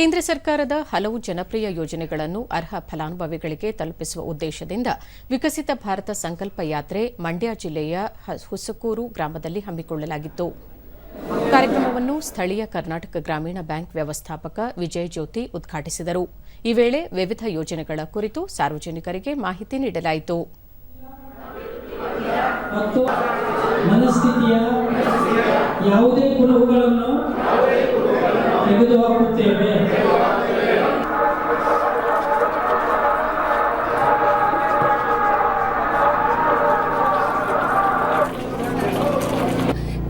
ಕೇಂದ್ರ ಸರ್ಕಾರದ ಹಲವು ಜನಪ್ರಿಯ ಯೋಜನೆಗಳನ್ನು ಅರ್ಹ ಫಲಾನುಭವಿಗಳಿಗೆ ತಲುಪಿಸುವ ಉದ್ದೇಶದಿಂದ ವಿಕಸಿತ ಭಾರತ ಸಂಕಲ್ಪ ಯಾತ್ರೆ ಮಂಡ್ಯ ಜಿಲ್ಲೆಯ ಹುಸಕೂರು ಗ್ರಾಮದಲ್ಲಿ ಹಮ್ಮಿಕೊಳ್ಳಲಾಗಿತ್ತು. ಕಾರ್ಯಕ್ರಮವನ್ನು ಸ್ಥಳೀಯ ಕರ್ನಾಟಕ ಗ್ರಾಮೀಣ ಬ್ಯಾಂಕ್ ವ್ಯವಸ್ಥಾಪಕ ವಿಜಯ ಜ್ಯೋತಿ ಉದ್ಘಾಟಿಸಿದರು. ಈ ವೇಳೆ ವಿವಿಧ ಯೋಜನೆಗಳ ಕುರಿತು ಸಾರ್ವಜನಿಕರಿಗೆ ಮಾಹಿತಿ ನೀಡಲಾಯಿತು. ಮನಸ್ಥಿತಿಯ ಯಾವುದೇ ಕುರುಹುಗಳನ್ನು ತೆಗೆದುಹಾಕುತ್ತೇವೆ.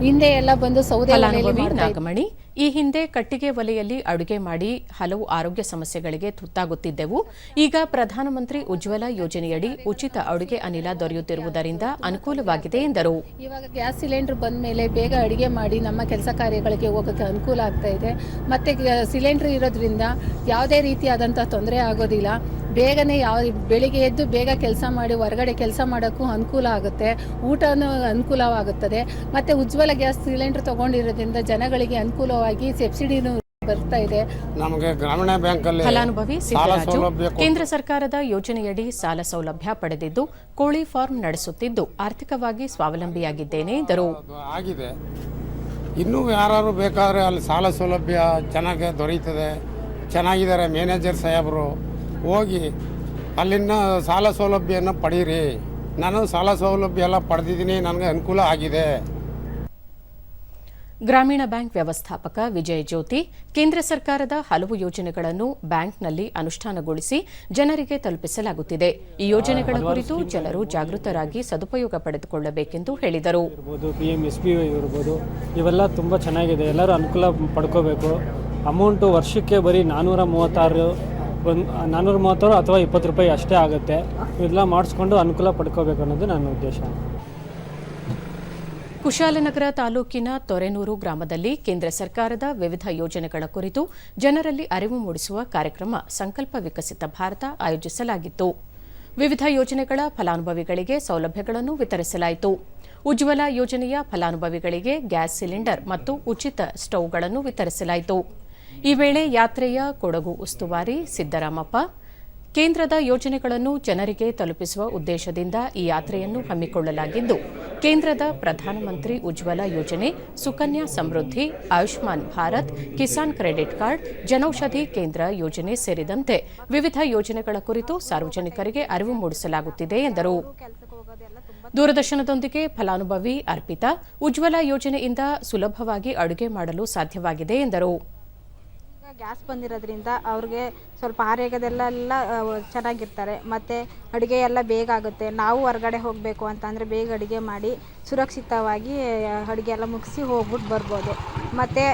ಹಿಂದೆ ಎಲ್ಲ ಬಂದು ಸೌದೆ ಈ ಹಿಂದೆ ಕಟ್ಟಿಗೆ ಒಲೆಯಲ್ಲಿ ಅಡುಗೆ ಮಾಡಿ ಹಲವು ಆರೋಗ್ಯ ಸಮಸ್ಯೆಗಳಿಗೆ ತುತ್ತಾಗುತ್ತಿದ್ದೆವು. ಈಗ ಪ್ರಧಾನಮಂತ್ರಿ ಉಜ್ವಲ ಯೋಜನೆಯಡಿ ಉಚಿತ ಅಡುಗೆ ಅನಿಲ ದೊರೆಯುತ್ತಿರುವುದರಿಂದ ಅನುಕೂಲವಾಗಿದೆ ಎಂದರು. ಇವಾಗ ಗ್ಯಾಸ್ ಸಿಲಿಂಡರ್ ಬಂದ ಮೇಲೆ ಬೇಗ ಅಡುಗೆ ಮಾಡಿ ನಮ್ಮ ಕೆಲಸ ಕಾರ್ಯಗಳಿಗೆ ಹೋಗೋಕ್ಕೆ ಅನುಕೂಲ ಆಗ್ತಾ ಇದೆ. ಮತ್ತೆ ಸಿಲಿಂಡರ್ ಇರೋದ್ರಿಂದ ಯಾವುದೇ ರೀತಿಯಾದಂಥ ತೊಂದರೆ ಆಗೋದಿಲ್ಲ. ಬೇಗನೆ ಯಾವ ಬೆಳಿಗ್ಗೆ ಎದ್ದು ಬೇಗ ಕೆಲಸ ಮಾಡಿ ಹೊರಗಡೆ ಕೆಲಸ ಮಾಡೋಕ್ಕೂ ಅನುಕೂಲ ಆಗುತ್ತೆ. ಊಟನೂ ಅನುಕೂಲವಾಗುತ್ತದೆ. ಮತ್ತು ಉಜ್ವಲ ಗ್ಯಾಸ್ ಸಿಲಿಂಡರ್ ತಗೊಂಡಿರೋದ್ರಿಂದ ಜನಗಳಿಗೆ ಅನುಕೂಲವಾಗಿ ಸಬ್ಸಿಡಿನೂ ಬರ್ತಾ ಇದೆ. ನಮಗೆ ಗ್ರಾಮೀಣ ಬ್ಯಾಂಕಲ್ಲಿ ಫಲಾನುಭವಿ ಕೇಂದ್ರ ಸರ್ಕಾರದ ಯೋಜನೆಯಡಿ ಸಾಲ ಸೌಲಭ್ಯ ಪಡೆದಿದ್ದು ಕೋಳಿ ಫಾರ್ಮ್ ನಡೆಸುತ್ತಿದ್ದು ಆರ್ಥಿಕವಾಗಿ ಸ್ವಾವಲಂಬಿಯಾಗಿದ್ದೇನೆ ಎಂದರು. ಆಗಿದೆ. ಇನ್ನೂ ಯಾರು ಬೇಕಾದ್ರೆ ಅಲ್ಲಿ ಸಾಲ ಸೌಲಭ್ಯ ಚೆನ್ನಾಗಿ ದೊರೆಯುತ್ತದೆ ಚೆನ್ನಾಗಿದ್ದಾರೆ ಮ್ಯಾನೇಜರ್ ಸಾಹೇಬರು. ಹೋಗಿ ಅಲ್ಲಿನ ಸಾಲ ಸೌಲಭ್ಯನ ಪಡೀರಿ. ನಾನು ಸಾಲ ಸೌಲಭ್ಯ ಎಲ್ಲ ಪಡೆದಿದ್ದೀನಿ ನನಗೆ ಅನುಕೂಲ ಆಗಿದೆ. ಗ್ರಾಮೀಣ ಬ್ಯಾಂಕ್ ವ್ಯವಸ್ಥಾಪಕ ವಿಜಯ ಜ್ಯೋತಿ ಕೇಂದ್ರ ಸರ್ಕಾರದ ಹಲವು ಯೋಜನೆಗಳನ್ನು ಬ್ಯಾಂಕ್ನಲ್ಲಿ ಅನುಷ್ಠಾನಗೊಳಿಸಿ ಜನರಿಗೆ ತಲುಪಿಸಲಾಗುತ್ತಿದೆ. ಈ ಯೋಜನೆಗಳ ಕುರಿತು ಜನರು ಜಾಗೃತರಾಗಿ ಸದುಪಯೋಗ ಪಡೆದುಕೊಳ್ಳಬೇಕೆಂದು ಹೇಳಿದರು. P M S B Y ಇರ್ಬೋದು ಇವೆಲ್ಲ ತುಂಬ ಚೆನ್ನಾಗಿದೆ. ಎಲ್ಲರೂ ಅನುಕೂಲ ಪಡ್ಕೋಬೇಕು. ಅಮೌಂಟು ವರ್ಷಕ್ಕೆ ಬರೀ ನಾನ್ನೂರ ಮೂವತ್ತಾರು ಒಂದು ನಾನ್ನೂರ ಮೂವತ್ತಾರು ಅಥವಾ ಇಪ್ಪತ್ತು ರೂಪಾಯಿ ಅಷ್ಟೇ ಆಗುತ್ತೆ. ಇದೆಲ್ಲ ಮಾಡಿಸ್ಕೊಂಡು ಅನುಕೂಲ ಪಡ್ಕೋಬೇಕು ಅನ್ನೋದು ನನ್ನ ಉದ್ದೇಶ. ಕುಶಾಲನಗರ ತಾಲೂಕಿನ ತೊರೆನೂರು ಗ್ರಾಮದಲ್ಲಿ ಕೇಂದ್ರ ಸರ್ಕಾರದ ವಿವಿಧ ಯೋಜನೆಗಳ ಕುರಿತು ಜನರಲ್ಲಿ ಅರಿವು ಮೂಡಿಸುವ ಕಾರ್ಯಕ್ರಮ ಸಂಕಲ್ಪ ವಿಕಸಿತ ಭಾರತ ಆಯೋಜಿಸಲಾಗಿತ್ತು. ವಿವಿಧ ಯೋಜನೆಗಳ ಫಲಾನುಭವಿಗಳಿಗೆ ಸೌಲಭ್ಯಗಳನ್ನು ವಿತರಿಸಲಾಯಿತು. ಉಜ್ವಲ ಯೋಜನೆಯ ಫಲಾನುಭವಿಗಳಿಗೆ ಗ್ಯಾಸ್ ಸಿಲಿಂಡರ್ ಮತ್ತು ಉಚಿತ ಸ್ಟೌವ್ಗಳನ್ನು ವಿತರಿಸಲಾಯಿತು. ಈ ವೇಳೆ ಯಾತ್ರೆಯ ಕೊಡಗು ಉಸ್ತುವಾರಿ ಸಿದ್ದರಾಮಪ್ಪ, ಕೇಂದ್ರದ ಯೋಜನೆಗಳನ್ನು ಜನರಿಗೆ ತಲುಪಿಸುವ ಉದ್ದೇಶದಿಂದ ಈ ಯಾತ್ರೆಯನ್ನು ಹಮ್ಮಿಕೊಳ್ಳಲಾಗಿದ್ದು, ಕೇಂದ್ರದ ಪ್ರಧಾನಮಂತ್ರಿ ಉಜ್ವಲ ಯೋಜನೆ, ಸುಕನ್ಯಾ ಸಮೃದ್ಧಿ, ಆಯುಷ್ಮಾನ್ ಭಾರತ್, ಕಿಸಾನ್ ಕ್ರೆಡಿಟ್ ಕಾರ್ಡ್, ಜನೌಷಧಿ ಕೇಂದ್ರ ಯೋಜನೆ ಸೇರಿದಂತೆ ವಿವಿಧ ಯೋಜನೆಗಳ ಕುರಿತು ಸಾರ್ವಜನಿಕರಿಗೆ ಅರಿವು ಮೂಡಿಸಲಾಗುತ್ತಿದೆ ಎಂದರು. ದೂರದರ್ಶನದೊಂದಿಗೆ ಫಲಾನುಭವಿ ಅರ್ಪಿತಾ, ಉಜ್ವಲ ಯೋಜನೆಯಿಂದ ಸುಲಭವಾಗಿ ಅಡುಗೆ ಮಾಡಲು ಸಾಧ್ಯವಾಗಿದೆ ಎಂದರು. ಗ್ಯಾಸ್ ಬಂದಿರೋದ್ರಿಂದ ಅವ್ರಿಗೆ ಸ್ವಲ್ಪ ಆರೋಗ್ಯದಲ್ಲೆಲ್ಲ ಚೆನ್ನಾಗಿರ್ತಾರೆ. ಮತ್ತು ಅಡುಗೆ ಎಲ್ಲ ಬೇಗ ಆಗುತ್ತೆ. ನಾವು ಹೊರಗಡೆ ಹೋಗಬೇಕು ಅಂತಂದರೆ ಬೇಗ ಅಡುಗೆ ಮಾಡಿ ಸುರಕ್ಷಿತವಾಗಿ ಅಡುಗೆ ಎಲ್ಲ ಮುಗಿಸಿ ಹೋಗ್ಬಿಟ್ಟು ಬರ್ಬೋದು. ಮತ್ತು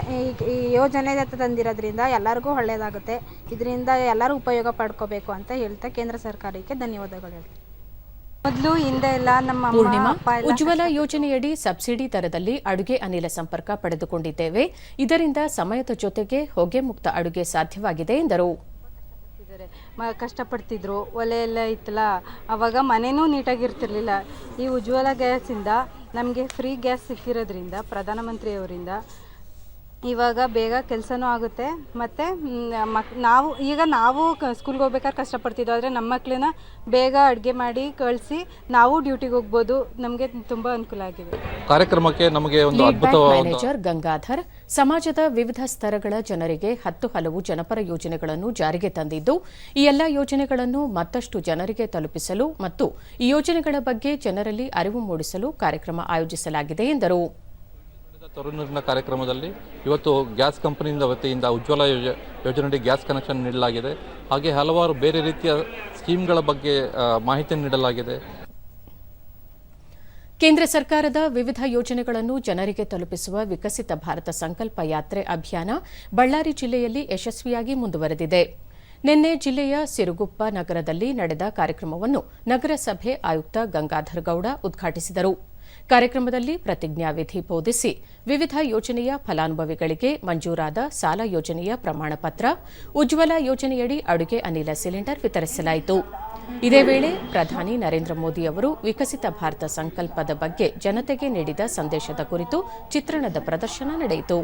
ಈ ಯೋಜನೆ ತಂದಿರೋದ್ರಿಂದ ಎಲ್ಲರಿಗೂ ಒಳ್ಳೆಯದಾಗುತ್ತೆ ಇದರಿಂದ ಎಲ್ಲರೂ ಉಪಯೋಗ ಪಡ್ಕೋಬೇಕು ಅಂತ ಹೇಳ್ತಾ ಕೇಂದ್ರ ಸರ್ಕಾರಕ್ಕೆ ಧನ್ಯವಾದಗಳು ಮೊದಲು ಹಿಂದೆ ಎಲ್ಲ ನಮ್ಮ ಪೂರ್ಣಿಮಾ ಉಜ್ವಲ ಯೋಜನೆಯಡಿ ಸಬ್ಸಿಡಿ ದರದಲ್ಲಿ ಅಡುಗೆ ಅನಿಲ ಸಂಪರ್ಕ ಪಡೆದುಕೊಂಡಿದ್ದೇವೆ. ಇದರಿಂದ ಸಮಯದ ಜೊತೆಗೆ ಹೊಗೆ ಮುಕ್ತ ಅಡುಗೆ ಸಾಧ್ಯವಾಗಿದೆ ಎಂದರು. ಮ ಕಷ್ಟಪಡ್ತಿದ್ರು. ಒಲೆ ಎಲ್ಲ ಇತ್ತಲ್ಲ ಅವಾಗ ಮನೆನೂ ನೀಟಾಗಿರ್ತಿರ್ಲಿಲ್ಲ. ಈ ಉಜ್ವಲ ಗ್ಯಾಸಿಂದ ನಮಗೆ ಫ್ರೀ ಗ್ಯಾಸ್ ಸಿಕ್ಕಿರೋದ್ರಿಂದ ಪ್ರಧಾನಮಂತ್ರಿಯವರಿಂದ ಇವಾಗ ಬೇಗ ಕೆಲಸನೂ ಆಗುತ್ತೆ. ಮತ್ತು ಮಕ್ ನಾವು ಈಗ ನಾವು ಸ್ಕೂಲ್ಗೆ ಹೋಗ್ಬೇಕಾದ್ರೆ ಕಷ್ಟಪಡ್ತಿದ್ದೋ ಆದರೆ ನಮ್ಮ ಮಕ್ಕಳನ್ನ ಬೇಗ ಅಡುಗೆ ಮಾಡಿ ಕಳಿಸಿ ನಾವು ಡ್ಯೂಟಿಗೆ ಹೋಗ್ಬೋದು. ನಮಗೆ ತುಂಬ ಅನುಕೂಲ ಆಗಿದೆ. ಕಾರ್ಯಕ್ರಮಕ್ಕೆ ನಮಗೆ ಒಂದು ಅದ್ಭುತ ಅದ್ಭುತವಾದ ಮ್ಯಾನೇಜರ್ ಗಂಗಾಧರ್ ಸಮಾಜದ ವಿವಿಧ ಸ್ತರಗಳ ಜನರಿಗೆ ಹತ್ತು ಹಲವು ಜನಪರ ಯೋಜನೆಗಳನ್ನು ಜಾರಿಗೆ ತಂದಿದ್ದು ಈ ಎಲ್ಲ ಯೋಜನೆಗಳನ್ನು ಮತ್ತಷ್ಟು ಜನರಿಗೆ ತಲುಪಿಸಲು ಮತ್ತು ಈ ಯೋಜನೆಗಳ ಬಗ್ಗೆ ಜನರಲ್ಲಿ ಅರಿವು ಮೂಡಿಸಲು ಕಾರ್ಯಕ್ರಮ ಆಯೋಜಿಸಲಾಗಿದೆ ಎಂದರು. ತರುಣೀರಿನ ಕಾರ್ಯಕ್ರಮದಲ್ಲಿ ಇವತ್ತು ಗ್ಯಾಸ್ ಕಂಪನಿಯಿಂದ ವತಿಯಿಂದ ಉಜ್ವಲ ಯೋಜ, ಯೋಜನೆಯಡಿ ಗ್ಯಾಸ್ ಕನೆಕ್ಷನ್ ನೀಡಲಾಗಿದೆ. ಹಾಗೆ ಹಲವಾರು ಬೇರೆ ರೀತಿಯ ಸ್ಕೀಮ್ಗಳ ಬಗ್ಗೆ ಮಾಹಿತಿ ನೀಡಲಾಗಿದೆ. ಕೇಂದ್ರ ಸರ್ಕಾರದ ವಿವಿಧ ಯೋಜನೆಗಳನ್ನು ಜನರಿಗೆ ತಲುಪಿಸುವ ವಿಕಸಿತ ಭಾರತ ಸಂಕಲ್ಪ ಯಾತ್ರೆ ಅಭಿಯಾನ ಬಳ್ಳಾರಿ ಜಿಲ್ಲೆಯಲ್ಲಿ ಯಶಸ್ವಿಯಾಗಿ ಮುಂದುವರೆದಿದೆ. ನಿನ್ನೆ ಜಿಲ್ಲೆಯ ಸಿರುಗುಪ್ಪ ನಗರದಲ್ಲಿ ನಡೆದ ಕಾರ್ಯಕ್ರಮವನ್ನು ನಗರಸಭೆ ಆಯುಕ್ತ ಗಂಗಾಧರ್ ಗೌಡ ಉದ್ಘಾಟಿಸಿದರು. ಕಾರ್ಯಕ್ರಮದಲ್ಲಿ ಪ್ರತಿಜ್ಞಾವಿಧಿ ಬೋಧಿಸಿ ವಿವಿಧ ಯೋಜನೆಯ ಫಲಾನುಭವಿಗಳಿಗೆ ಮಂಜೂರಾದ ಸಾಲ ಯೋಜನೆಯ ಪ್ರಮಾಣ ಪತ್ರ, ಉಜ್ವಲ ಯೋಜನೆಯಡಿ ಅಡುಗೆ ಅನಿಲ ಸಿಲಿಂಡರ್ ವಿತರಿಸಲಾಯಿತು. ಇದೇ ವೇಳೆ ಪ್ರಧಾನಿ ನರೇಂದ್ರ ಮೋದಿ ಅವರು ವಿಕಸಿತ ಭಾರತ ಸಂಕಲ್ಪದ ಬಗ್ಗೆ ಜನತೆಗೆ ನೀಡಿದ ಸಂದೇಶದ ಕುರಿತು ಚಿತ್ರಣದ ಪ್ರದರ್ಶನ ನಡೆಯಿತು.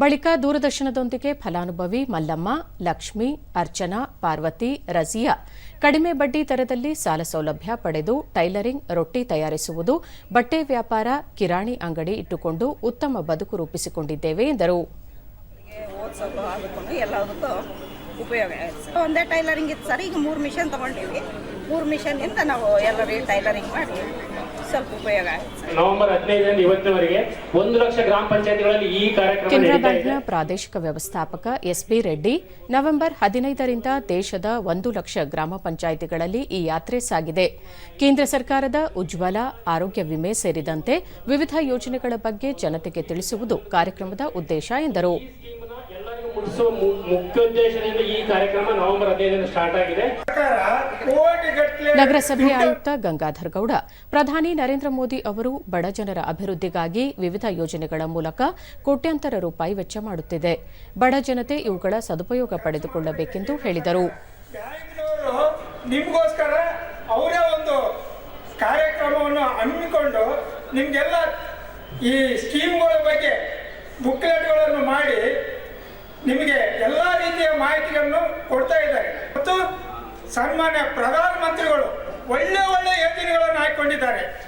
ಬಳಿಕ ದೂರದರ್ಶನದೊಂದಿಗೆ ಫಲಾನುಭವಿ ಮಲ್ಲಮ್ಮ, ಲಕ್ಷ್ಮಿ, ಅರ್ಚನಾ, ಪಾರ್ವತಿ, ರಜಿಯಾ. ಕಡಿಮೆ ಬಡ್ಡಿ ದರದಲ್ಲಿ ಸಾಲ ಸೌಲಭ್ಯ ಪಡೆದು ಟೈಲರಿಂಗ್, ರೊಟ್ಟಿ ತಯಾರಿಸುವುದು, ಬಟ್ಟೆ ವ್ಯಾಪಾರ, ಕಿರಾಣಿ ಅಂಗಡಿ ಇಟ್ಟುಕೊಂಡು ಉತ್ತಮ ಬದುಕು ರೂಪಿಸಿಕೊಂಡಿದ್ದೇವೆ ಎಂದರು. ಉಪಯೋಗ ಒಂದೇ ಟೈಲರಿಂಗ್ ಇತ್ತು ಸರ್ ಮೂರು ಮಿಷನ್ ತಗೊಂಡಿವಿ. ಮೂರು ಮಿಷನ್ನಿಂದ ನಾವು ಎಲ್ಲರೂ ಟೈಲರಿಂಗ್ ಮಾಡಿ ಸ್ವಲ್ಪ ಉಪಯೋಗ ನವೆಂಬರ್ ಹದಿನೈದರಿಂದ ಇವತ್ತಿನವರೆಗೆ ಒಂದು ಲಕ್ಷ ಗ್ರಾಮ ಪಂಚಾಯತ್ಗಳಲ್ಲಿ ಈ ಕಾರ್ಯಕ್ರಮ ಕೆನರಾ ಬ್ಯಾಂಕ್ನ ಪ್ರಾದೇಶಿಕ ವ್ಯವಸ್ಥಾಪಕ ಎಸ್ ಪಿ ರೆಡ್ಡಿ ನವೆಂಬರ್ ಹದಿನೈದರಿಂದ ದೇಶದ ಒಂದು ಲಕ್ಷ ಗ್ರಾಮ ಪಂಚಾಯಿತಿಗಳಲ್ಲಿ ಈ ಯಾತ್ರೆ ಸಾಗಿದೆ. ಕೇಂದ್ರ ಸರ್ಕಾರದ ಉಜ್ವಲ ಆರೋಗ್ಯ ವಿಮೆ ಸೇರಿದಂತೆ ವಿವಿಧ ಯೋಜನೆಗಳ ಬಗ್ಗೆ ಜನತೆಗೆ ತಿಳಿಸುವುದು ಕಾರ್ಯಕ್ರಮದ ಉದ್ದೇಶ ಎಂದರು. ಮುಟ್ಟಿಸುವ ಮುಖ್ಯ ಉದ್ದೇಶದಿಂದ ಈ ಕಾರ್ಯಕ್ರಮ ನವೆಂಬರ್ ಹದಿನೈದರಿಂದ ಸ್ಟಾರ್ಟ್ ಆಗಿದೆ. ನಗರಸಭೆ ಆಯುಕ್ತ ಗಂಗಾಧರ್ ಗೌಡ ಪ್ರಧಾನಿ ನರೇಂದ್ರ ಮೋದಿ ಅವರು ಬಡಜನರ ಅಭಿವೃದ್ಧಿಗಾಗಿ ವಿವಿಧ ಯೋಜನೆಗಳ ಮೂಲಕ ಕೋಟ್ಯಾಂತರ ರೂಪಾಯಿ ವೆಚ್ಚ ಮಾಡುತ್ತಿದೆ. ಬಡ ಜನತೆ ಇವುಗಳ ಸದುಪಯೋಗ ಪಡೆದುಕೊಳ್ಳಬೇಕೆಂದು ಹೇಳಿದರು. ನಿಮಗೋಸ್ಕರ ಅವರೇ ಒಂದು ಕಾರ್ಯಕ್ರಮವನ್ನು ಹಮ್ಮಿಕೊಂಡು ನಿಮಗೆಲ್ಲ ಈ ಸ್ಕೀಮ್ಗಳ ಬಗ್ಗೆ ಬುಕ್ಲೆಟ್ಗಳನ್ನು ಮಾಡಿ ನಿಮಗೆ ಎಲ್ಲ ರೀತಿಯ ಮಾಹಿತಿಗಳನ್ನು ಕೊಡ್ತಾ ಇದ್ದಾರೆ ಮತ್ತು ಸನ್ಮಾನ್ಯ ಪ್ರಧಾನಮಂತ್ರಿಗಳು ಒಳ್ಳೆ ಒಳ್ಳೆ ಯೋಜನೆಗಳನ್ನು ಹಾಕೊಂಡಿದ್ದಾರೆ ಇದು